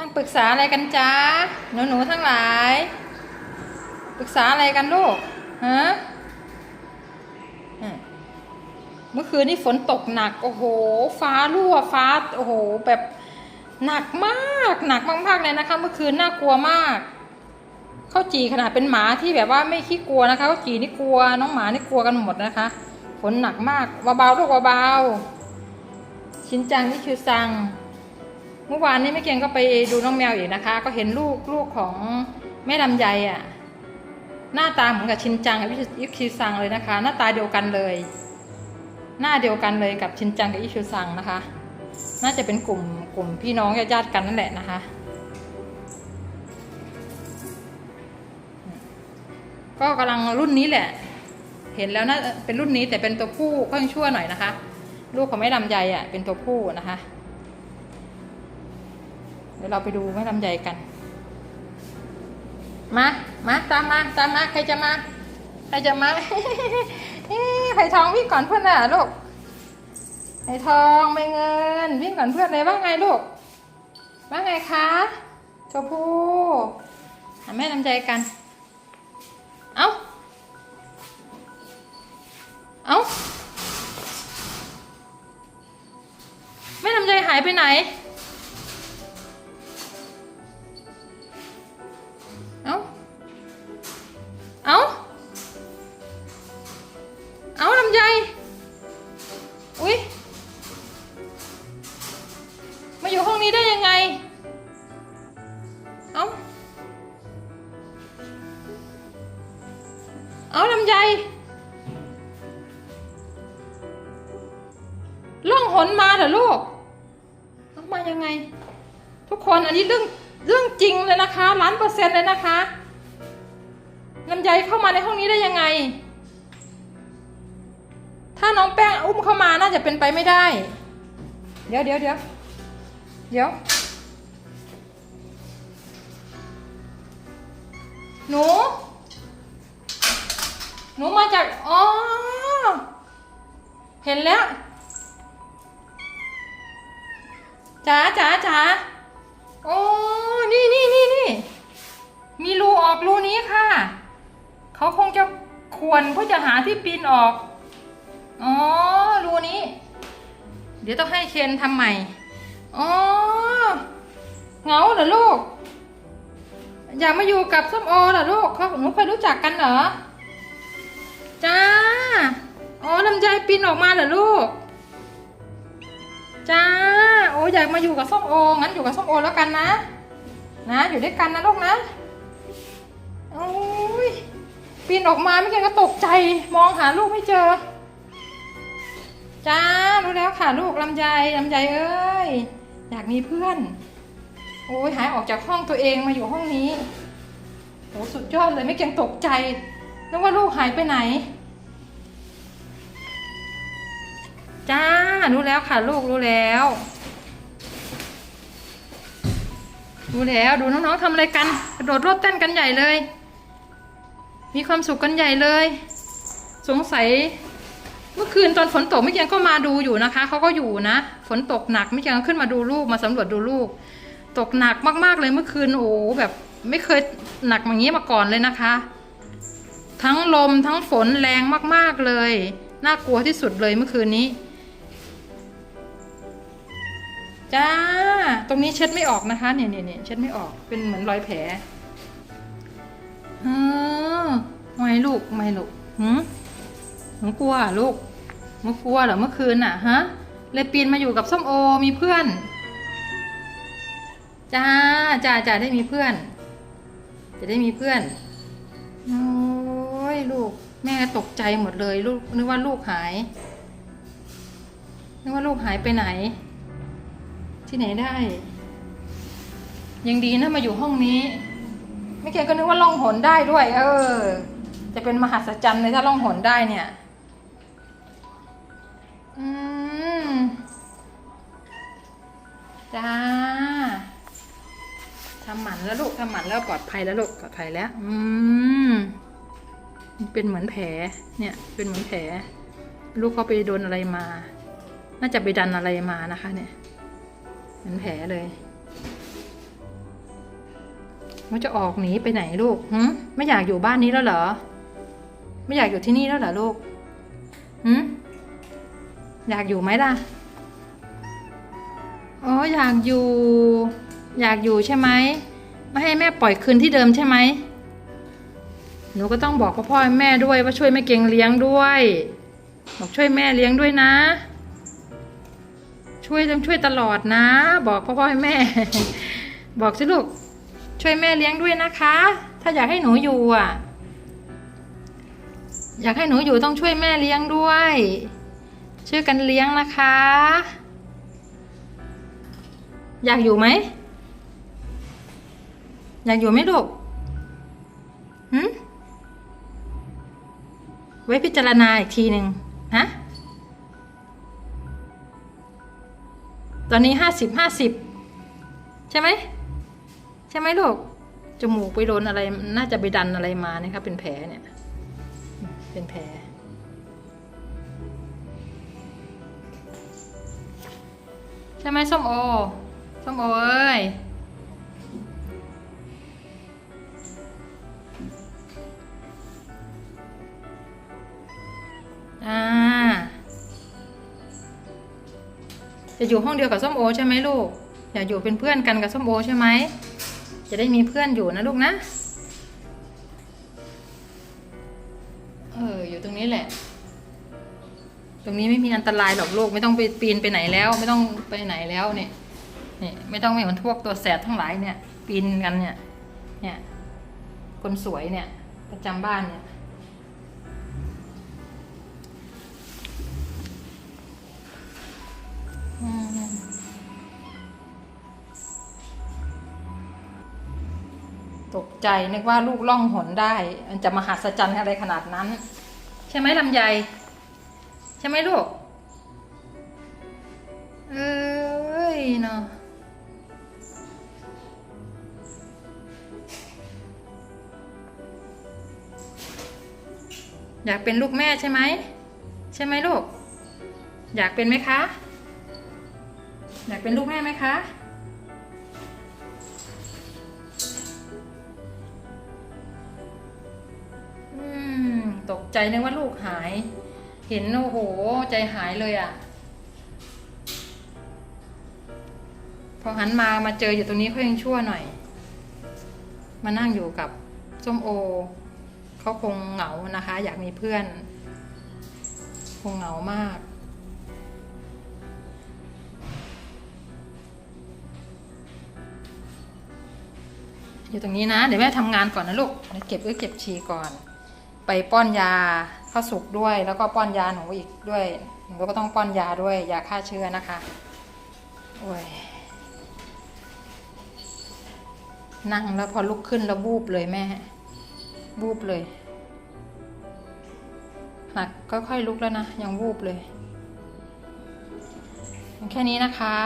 นั่งปรึกษาอะไรกันจ๊ะหนูหนูๆทั้งหลาย ปรึกษาอะไรกันลูกฮะเมื่อคืนนี่ฝนตกหนัก โอ้โห ฟ้ารั่วฟ้าโอ้โห แบบหนักมากหนักมากๆเลยนะคะ เมื่อคืนน่ากลัวมากข้าวจีขนาดเป็นหมาที่แบบว่าไม่ขี้กลัวนะคะข้าวจีนี่กลัวน้องหมานี่กลัวกันหมดนะคะ ฝนหนักมากเบาๆลูกเบาๆชินจังนี่คือซัง เมื่อวานนี้แม่เกียงก็ไปดูน้องแมวอีกนะคะ ก็เห็นลูกลูกของแม่ลำไยอะ หน้าตาเหมือนกับชินจังกับอิคิซังเลยนะคะ หน้าตาเดียวกันเลย หน้าเดียวกันเลยกับชินจังกับอิคิซังนะคะ น่าจะเป็นกลุ่มกลุ่มพี่น้องญาติๆกันนั่นแหละนะคะ ก็กำลังรุ่นนี้แหละ เห็นแล้วน่าเป็นรุ่นนี้แต่เป็นตัวผู้ก็ยังชั่วหน่อยนะคะ ลูกของแม่ลำไยอะเป็นตัวผู้นะคะ เดี๋ยวเราไปดูแม่ลำไยกัน มา มาตามมาตามมาใครจะมา ใครจะมาไผ่ทองวิ่งก่อนเพื่อนน่ะลูกไผ่ทองไม่เงิน วิ่งก่อนเพื่อนเลยว่าไงลูก ว่าไงคะชมพู่หาแม่ลำไยกัน เอ้า เอ้าแม่ลำไยหายไปไหน เอาลำไยล่องหนมาเหรอลูกเอามายังไง ทุกคนอันนี้เรื่องเรื่องจริงเลยนะคะล้านเปอร์เซ็นต์เลยนะคะลำไยเข้ามาในห้องนี้ได้ยังไง ถ้าน้องแป้งอุ้มเข้ามาน่าจะเป็นไปไม่ได้ เดี๋ยวเดี๋ยวเดี๋ยวเดี๋ยวหนู หนูมาจาก อ๋อ เห็นแล้วจ๋าจ๋าจ๋าโอ้ นี่นี่นี่นี่มีรูออกรูนี้ค่ะ เขาคงจะขวนเพื่อจะหาที่ปีนออก อ๋อ รูนี้ เดี๋ยวต้องให้เคนทำใหม่ อ๋อเหงาเหรอลูก อยากมาอยู่กับส้มโอเหรอลูกเขาหนูเคยรู้จักกันเหรอ จ้า อ๋อลำไยปีนออกมาเหรอลูก จ้า โอ้อยากมาอยู่กับส้มโอ งั้นอยู่กับส้มโอแล้วกันนะ นะ อยู่ด้วยกันนะลูกนะ โอ้ย ปีนออกมาไม่เก่ก็ตกใจ มองหาลูกไม่เจอ จ้า รู้แล้วค่ะลูกลำไยลำไยเอ้ย อยากมีเพื่อน โอ้ยหายออกจากห้องตัวเองมาอยู่ห้องนี้โอ้สุดยอดเลยไม่เก่งตกใจ นึกว่าลูกหายไปไหน จ้า รู้แล้วค่ะ ลูกรู้แล้ว รู้แล้วดูน้องๆทำอะไรกันกระโดดโลดเต้นกันใหญ่เลย มีความสุขกันใหญ่เลย สงสัยเมื่อคืนตอนฝนตกไม่เกียงก็มาดูอยู่นะคะเขาก็อยู่นะ ฝนตกหนักไม่เกียงขึ้นมาดูลูกมาสำรวจดูลูก ตกหนักมากๆเลยเมื่อคืนโอ้โหแบบไม่เคยหนักอย่างนี้มาก่อนเลยนะคะ ทั้งลมทั้งฝนแรงมากๆเลย น่ากลัวที่สุดเลยเมื่อคืนนี้ จ้า ตรงนี้เช็ดไม่ออกนะคะ เนี่ยเนี่ยเนี่ยเช็ดไม่ออก เป็นเหมือนรอยแผลเออไม่ลูกไม่ลูกหืมหนูกลัวลูกหนูกลัวเหรอเมื่อคืนน่ะฮะ เลยปีนมาอยู่กับส้มโอมีเพื่อน จ้าจ้าจ้าได้มีเพื่อน จะได้มีเพื่อนอ ลูก แม่ตกใจหมดเลยลูกนึกว่าลูกหาย นึกว่าลูกหายไปไหน ที่ไหนได้ ยังดีนะมาอยู่ห้องนี้ไม่เก่งก็นึกว่าล่องหนได้ด้วย เออ จะเป็นมหัศจรรย์เลยถ้าล่องหนได้เนี่ย อืมจ้าทำหมันแล้วลูกทำหมันแล้วปลอดภัยแล้วลูกปลอดภัยแล้ว อืม เป็นเหมือนแผลเนี่ยเป็นเหมือนแผลลูกเขาไปโดนอะไรมา น่าจะไปดันอะไรมานะคะ เนี่ยเหมือนแผลเลยหนูจะออกหนีไปไหนลูกหืมไม่อยากอยู่บ้านนี้แล้วเหรอ ไม่อยากอยู่ที่นี่แล้วเหรอลูกหืมอยากอยู่ไหมล่ะอ๋ออยากอยู่ อยากอยู่ใช่ไหมไม่ให้แม่ปล่อยคืนที่เดิมใช่ไหม หนูก็ต้องบอกพ่อพ่อแม่ด้วยว่าช่วยแม่เก่งเลี้ยงด้วย บอกช่วยแม่เลี้ยงด้วยนะ ช่วยต้องช่วยตลอดนะ บอกพ่อพ่อแม่ บอกสิลูกช่วยแม่เลี้ยงด้วยนะคะ ถ้าอยากให้หนูอยู่อะ อยากให้หนูอยู่ต้องช่วยแม่เลี้ยงด้วย ช่วยกันเลี้ยงนะคะ อยากอยู่ไหม อยากอยู่ไหมลูก ไว้พิจารณาอีกทีหนึ่งฮะตอนนี้ห้าสิบห้าสิบใช่ไหมใช่ไหมลูกจมูกไปโดนอะไร น่าจะไปดันอะไรมาเนี่ยครับเป็นแผลเนี่ย เป็นแผลใช่ไหมส้มโอส้มโอเอ้ย จะอยู่ห้องเดียวกับส้มโอใช่ไหมลูก อยากอยู่เป็นเพื่อนกันกับส้มโอใช่ไหม จะได้มีเพื่อนอยู่นะลูกนะ เอออยู่ตรงนี้แหละ ตรงนี้ไม่มีอันตรายหรอกลูกไม่ต้องไปปีนไปไหนแล้ว ไม่ต้องไปไหนแล้วเนี่ยนี่ไม่ต้องไปเหมือนพวกตัวแสบทั้งหลายเนี่ย ปีนกันเนี่ย เนี่ย คนสวยเนี่ยประจำบ้านเนี่ย ตกใจนึกว่าลูกล่องหนได้มันจะมหัศจรรย์อะไรขนาดนั้น ใช่ไหมลำไย ใช่ไหมลูก เอ้ยเนาะอยากเป็นลูกแม่ใช่ไหม ใช่ไหมลูก อยากเป็นไหมคะ อยากเป็นลูกแม่ไหมคะ อืม ตกใจนึกว่าลูกหาย เห็นโอ้โห ใจหายเลยอะ่ะ พอหันมามาเจออยู่ตรงนี้เขายังชั่วหน่อย มานั่งอยู่กับส้มโอ เขาคงเหงานะคะ อยากมีเพื่อน คงเหงามาก อยู่ตรงนี้นะ เดี๋ยวแม่ทำงานก่อนนะลูกเก็บเอ้ยเก็บฉี่ก่อน ไปป้อนยาข้าวสุกด้วย แล้วก็ป้อนยาหนูอีกด้วยหนูก็ต้องป้อนยาด้วยยาฆ่าเชื้อนะคะโอ้ยนั่งแล้วพอลุกขึ้นแล้วบูบเลยแม่ บูบเลยหักก็ค่อยลุกแล้วนะ ยังวูบเลย แค่นี้นะคะ